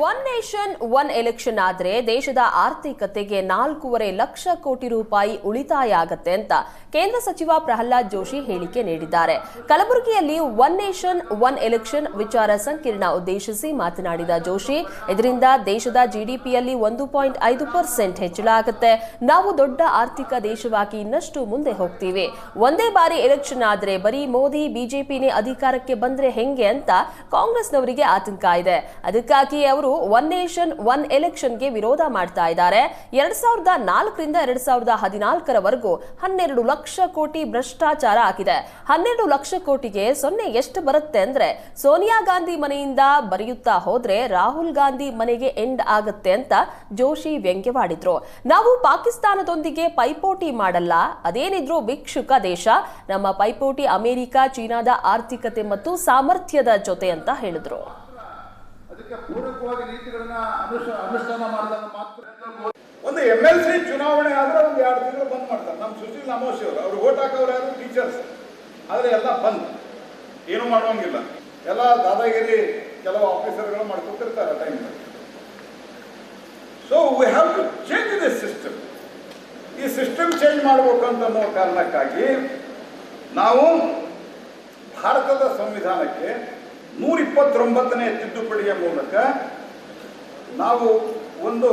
One nation one election ಆದರೆ ದೇಶದ ಆರ್ಥಿಕತೆಗೆ ನಾಲ್ಕೂವರೆ ಲಕ್ಷ ಕೋಟಿ ರೂಪಾಯಿ ಉಳಿತಾಯ ಆಗತ್ತೆ ಅಂತ ಕೇಂದ್ರ ಸಚಿವ ಪ್ರಹ್ಲಾದ್ ಜೋಶಿ ಹೇಳಿಕೆ ನೀಡಿದ್ದಾರೆ. ಕಲಬುರಗಿಯಲ್ಲಿ ಒನ್ ನೇಷನ್ ಒನ್ ಎಲೆಕ್ಷನ್ ವಿಚಾರ ಸಂಕಿರಣ ಉದ್ದೇಶಿಸಿ ಮಾತನಾಡಿದ ಜೋಶಿ, ಇದರಿಂದ ದೇಶದ ಜಿಡಿಪಿಯಲ್ಲಿ ಒಂದು ಪಾಯಿಂಟ್ ಐದು ಪರ್ಸೆಂಟ್ ಹೆಚ್ಚಳ ಆಗುತ್ತೆ. ನಾವು ದೊಡ್ಡ ಆರ್ಥಿಕ ದೇಶವಾಗಿ ಇನ್ನಷ್ಟು ಮುಂದೆ ಹೋಗ್ತೀವಿ. ಒಂದೇ ಬಾರಿ ಎಲೆಕ್ಷನ್ ಆದರೆ ಬರೀ ಮೋದಿ ಬಿಜೆಪಿನೇ ಅಧಿಕಾರಕ್ಕೆ ಬಂದ್ರೆ ಹೆಂಗೆ ಅಂತ ಕಾಂಗ್ರೆಸ್ನವರಿಗೆ ಆತಂಕ ಇದೆ. ಅದಕ್ಕಾಗಿ ಅವರು ಒನ್ ನೇಷನ್, ಒನ್ ಎಲೆಕ್ಷನ್ಗೆ ವಿರೋಧ ಮಾಡ್ತಾ ಇದ್ದಾರೆ. ಎರಡ್ ಸಾವಿರದ ನಾಲ್ಕರಿಂದ ಎರಡ್ ಸಾವಿರದ ಹದಿನಾಲ್ಕರವರೆಗೂ ಹನ್ನೆರಡು ಲಕ್ಷ ಕೋಟಿ ಭ್ರಷ್ಟಾಚಾರ ಆಗಿದೆ. ಹನ್ನೆರಡು ಲಕ್ಷ ಕೋಟಿಗೆ ಸೊನ್ನೆ ಎಷ್ಟು ಬರುತ್ತೆ ಅಂದ್ರೆ ಸೋನಿಯಾ ಗಾಂಧಿ ಮನೆಯಿಂದ ಬರೆಯುತ್ತಾ ಹೋದ್ರೆ ರಾಹುಲ್ ಗಾಂಧಿ ಮನೆಗೆ ಎಂಡ್ ಆಗುತ್ತೆ ಅಂತ ಜೋಶಿ ವ್ಯಂಗ್ಯವಾಡಿದ್ರು. ನಾವು ಪಾಕಿಸ್ತಾನದೊಂದಿಗೆ ಪೈಪೋಟಿ ಮಾಡಲ್ಲ, ಅದೇನಿದ್ರು ಭಿಕ್ಷುಕ ದೇಶ. ನಮ್ಮ ಪೈಪೋಟಿ ಅಮೆರಿಕ, ಚೀನಾದ ಆರ್ಥಿಕತೆ ಮತ್ತು ಸಾಮರ್ಥ್ಯದ ಜೊತೆ ಅಂತ ಹೇಳಿದ್ರು. ಪೂರಕವಾಗಿ ನೀತಿಗಳನ್ನ ಅನುಷ್ಠಾನ ಮಾಡಿದಾಗ ಮಾತ್ರ ಒಂದು ಎಂ ಎಲ್ ಸಿ ಚುನಾವಣೆ ಆದ್ರೆ ಒಂದು ಎರಡು ತಿಂಗಳು ಬಂದ್ ಮಾಡ್ತಾರೆ. ನಮ್ಮ ಸುಶೀಲ್ ಅಮೋಶಿ ಅವರು. ಅವ್ರು ಓಟ್ ಹಾಕೋರು ಯಾರು? ಟೀಚರ್ಸ್ ಆದ್ರೆ ಎಲ್ಲ ಬಂದ್. ಏನು ಮಾಡುವಂಗಿಲ್ಲ. ಎಲ್ಲ ದಾದಾಗಿರಿ ಕೆಲವು ಆಫೀಸರ್ಗಳು ಮಾಡ್ಕೊತಿರ್ತಾರೆ time so we have to change this system ಈ ಸಿಸ್ಟಮ್ ಚೇಂಜ್ ಮಾಡಬೇಕು ಅಂತ ಅನ್ನೋ ಕಾರಣಕ್ಕಾಗಿ ನಾವು ಭಾರತದ ಸಂವಿಧಾನಕ್ಕೆ ನೂರ ಇಪ್ಪತ್ತೊಂಬತ್ತನೇ ತಿದ್ದುಪಡಿಯ ಮೂಲಕ ನಾವು ಒಂದು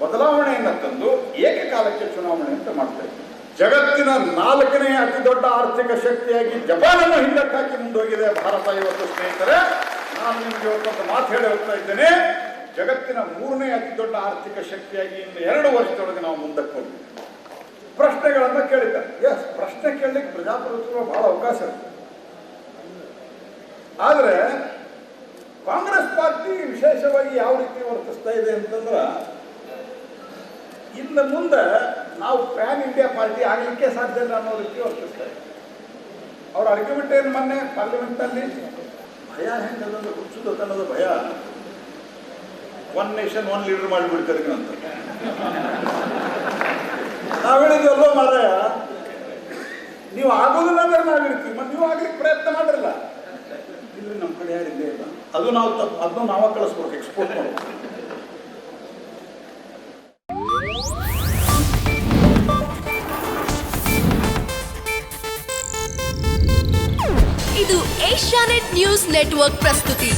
ಬದಲಾವಣೆಯನ್ನು ತಂದು ಏಕಕಾಲಕ್ಕೆ ಚುನಾವಣೆ ಅಂತ ಮಾಡ್ತಾ ಜಗತ್ತಿನ ನಾಲ್ಕನೇ ಅತಿ ದೊಡ್ಡ ಆರ್ಥಿಕ ಶಕ್ತಿಯಾಗಿ ಜಪಾನನ್ನು ಹಿಂದಕ್ಕಾಗಿ ಮುಂದೋಗಿದೆ. ಭಾರತ ಇವತ್ತು ಸ್ನೇಹಿತರೆ, ನಾನು ನಿಮಗೆ ಇವತ್ತೊಂದು ಮಾತು ಹೇಳಿ ಹೋಗ್ತಾ ಇದ್ದೇನೆ. ಜಗತ್ತಿನ ಮೂರನೇ ಅತಿ ದೊಡ್ಡ ಆರ್ಥಿಕ ಶಕ್ತಿಯಾಗಿ ಇನ್ನು ಎರಡು ವರ್ಷದೊಳಗೆ ನಾವು ಮುಂದಕ್ಕೆ ಹೋಗ್ತೀವಿ. ಪ್ರಶ್ನೆಗಳನ್ನು ಕೇಳಿದ್ದಾರೆ ಎಸ್ ಪ್ರಶ್ನೆ ಕೇಳಲಿಕ್ಕೆ ಪ್ರಜಾಪ್ರಭುತ್ವ ಬಹಳ ಅವಕಾಶ ಇದೆ ಆದರೆ ಪಾರ್ಟಿ ವಿಶೇಷವಾಗಿ ಯಾವ ರೀತಿ ವರ್ತಿಸ್ತಾ ಇದೆ ಅಂತಂದ್ರೆ, ಇನ್ನು ಮುಂದೆ ನಾವು ಪ್ಯಾನ್ ಇಂಡಿಯಾ ಪಾರ್ಟಿ ಆಗಲಿಕ್ಕೆ ಸಾಧ್ಯ ಇಲ್ಲ ಅನ್ನೋ ರೀತಿ ವರ್ತಿಸ್ತಾ ಇದೆ. ಅವ್ರ ಆರ್ಗ್ಯುಮೆಂಟ್ ಏನು ಮೊನ್ನೆ ಪಾರ್ಲಿಮೆಂಟ್ನಲ್ಲಿ ಭಯ ಹೆಂಗದಂದ್ರೆ ಹುಚ್ಚುದು ಅನ್ನೋದು ಭಯ. ಒನ್ ನೇಷನ್ ಒನ್ ಲೀಡರ್ ಮಾಡಿಬಿಡ್ತಾರೆ ಅಂತ. ನಾವು ಹೇಳಿದ್ವಲ್ಲೋ ಮಾರಾಯ, ನೀವು ಆಗೋದಿಲ್ಲ ಅಂದ್ರೆ ನಾವು ಇರ್ತೀವಿ ಮತ್ತೆ ನೀವು ಆಗ್ಲಿಕ್ಕೆ ಪ್ರಯತ್ನ ಮಾಡಿರಲ್ಲ. ಇಲ್ಲಿ ನಮ್ಮ ಕಡೆ ಯಾರು ಇಲ್ಲೇ ಇಲ್ಲ ಅದು ನಾವು ತಪ್ಪು ಅದನ್ನು ನಾವೇ ಕಳಿಸ್ಬೇಕು ಎಕ್ಸ್ಪೋರ್ಟ್ ಮಾಡ್ಬೇಕು. ಇದು ಏಷ್ಯಾನೆಟ್ ನ್ಯೂಸ್ ನೆಟ್ವರ್ಕ್ ಪ್ರಸ್ತುತಿ.